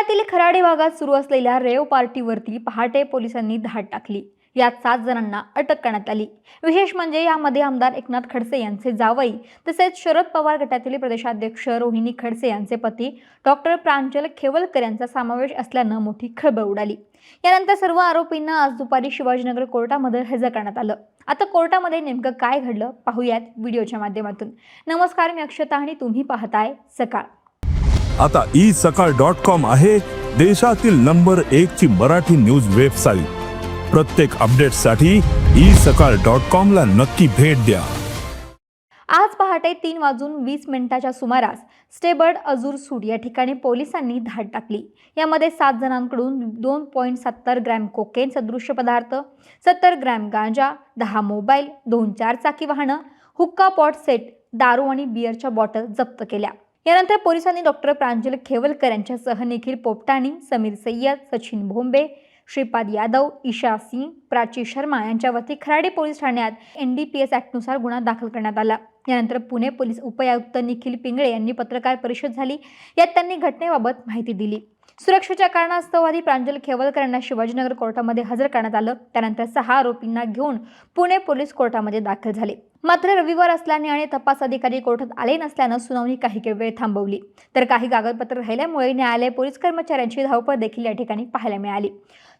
पुण्यातील खराडे भागात सुरू असलेल्या रेव पार्टीवरती पहाटे पोलिसांनी धाड टाकली. यात सात जणांना अटक करण्यात आली. विशेष म्हणजे यामध्ये आमदार एकनाथ खडसे यांचे जावई तसेच शरद पवार गटातील प्रदेशाध्यक्ष रोहिणी खडसे यांचे पती डॉक्टर प्रांजल खेवलकर यांचा समावेश असल्यानं मोठी खळबळ उडाली. यानंतर सर्व आरोपींना आज दुपारी शिवाजीनगर कोर्टामध्ये हजर करण्यात आलं. आता कोर्टामध्ये नेमकं काय घडलं पाहूयात व्हिडिओच्या माध्यमातून. नमस्कार मी अक्षता आणि तुम्ही पाहताय सकाळ. आता ई सकाळ डॉट कॉम आहे देशातील नंबर एक ची मराठी न्यूज वेबसाईट. प्रत्येक अपडेटसाठी ई सकाळ डॉट कॉम ला नक्की भेट द्या. आज पहाटे तीन वाजून वीस मिनिटाच्या सुमारास स्टेबर्ड अजूर सूट या ठिकाणी पोलिसांनी धाड टाकली. यामध्ये सात जणांकडून दोन पॉईंट सत्तर ग्रॅम कोकेन सदृश्य पदार्थ सत्तर ग्रॅम गांजा दहा मोबाईल दोन चारचाकी वाहनं हुक्का पॉट सेट दारू आणि बिअरच्या बॉटल जप्त केल्या. यानंतर पोलिसांनी डॉक्टर प्रांजल खेवलकर यांच्यासह निखिल पोपटाणी समीर सय्यद सचिन भोंबे श्रीपाद यादव ईशा सिंग प्राची शर्मा यांच्यावरती खराडे पोलीस ठाण्यात एन डी पी एस ॲक्टनुसार गुन्हा दाखल करण्यात आला. यानंतर पुणे पोलीस उपायुक्त निखिल पिंगळे यांनी पत्रकार परिषद झाली. यात त्यांनी घटनेबाबत माहिती दिली. सुरक्षेच्या कारणास्तव आधी प्रांजल खेवलकर यांना शिवाजीनगर कोर्टामध्ये हजर करण्यात आलं. त्यानंतर सहा आरोपींना घेऊन पुणे पोलीस कोर्टामध्ये दाखल झाले. मात्र रविवार असल्याने आणि तपास अधिकारी कोर्टात आले नसल्यानं सुनावणी काही वेळ थांबवली. तर काही कागदपत्र राहिल्यामुळे न्यायालय पोलीस कर्मचाऱ्यांची धावपळ देखील या ठिकाणी पाहायला मिळाली.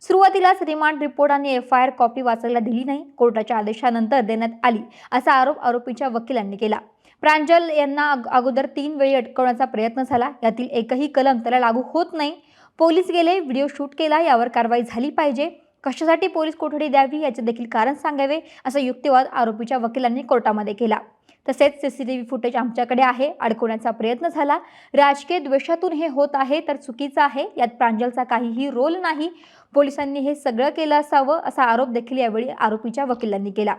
सुरुवातीलाच रिमांड रिपोर्ट आणि एफ आय आर कॉपी वाचायला दिली नाही. कोर्टाच्या आदेशानंतर देण्यात आली असा आरोप आरोपीच्या वकिलांनी केला. प्रांजल यांना अग- अगोदर तीन वेळी अटकवण्याचा प्रयत्न झाला. यातील एकही कलम त्याला लागू होत नाही. पोलीस गेले व्हिडिओ शूट केला यावर कारवाई झाली पाहिजे. कशासाठी पोलीस कोठडी द्यावी याचे देखील कारण सांगावे असा युक्तिवाद आरोपीच्या वकिलांनी कोर्टामध्ये केला. तसेच सीसीटीव्ही फुटेज आमच्याकडे आहे अडकवण्याचा प्रयत्न झाला. राजकीय द्वेषातून हे होत आहे तर चुकीचं आहे. यात प्रांजलचा काहीही रोल नाही. पोलिसांनी हे सगळं केलं असावं असा आरोप देखील यावेळी आरोपीच्या वकिलांनी केला.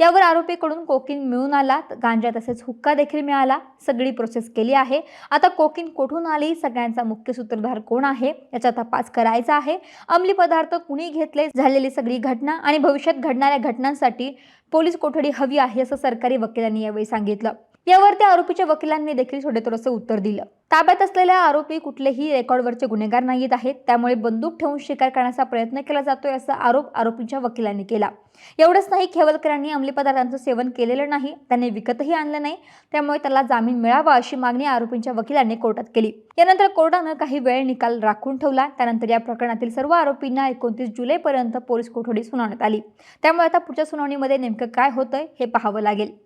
यावर आरोपीकडून कोकीन मिळून आला गांजा तसेच हुक्का देखील मिळाला सगळी प्रोसेस केली आहे. आता कोकीन कुठून आली सगळ्यांचा मुख्य सूत्रधार कोण आहे याचा तपास करायचा आहे. अंमली पदार्थ कुणी घेतले झालेली सगळी घटना आणि भविष्यात घडणाऱ्या घटनांसाठी पोलीस कोठडी हवी आहे असं सरकारी वकिलांनी यावेळी सांगितलं. यावर त्या आरोपीच्या वकिलांनी देखील थोडेथोडंसं उत्तर दिलं. ताब्यात असलेल्या आरोपी कुठलेही रेकॉर्डवरचे गुन्हेगार नाहीत आहेत त्यामुळे बंदूक ठेवून शिकार करण्याचा प्रयत्न केला जातोय असा आरोप आरोपींच्या वकिलांनी केला. एवढंच नाही खेवलकरांनी अंमली पदार्थांचं सेवन केलेलं नाही त्यांनी विकतही आणलं नाही त्यामुळे त्याला जामीन मिळावा अशी मागणी आरोपींच्या वकिलांनी कोर्टात केली. यानंतर कोर्टानं काही वेळ निकाल राखून ठेवला त्यानंतर या प्रकरणातील सर्व आरोपींना एकोणतीस जुलैपर्यंत पोलीस कोठडी सुनावण्यात आली. त्यामुळे आता पुढच्या सुनावणीमध्ये नेमकं काय होतंय हे पाहावं लागेल.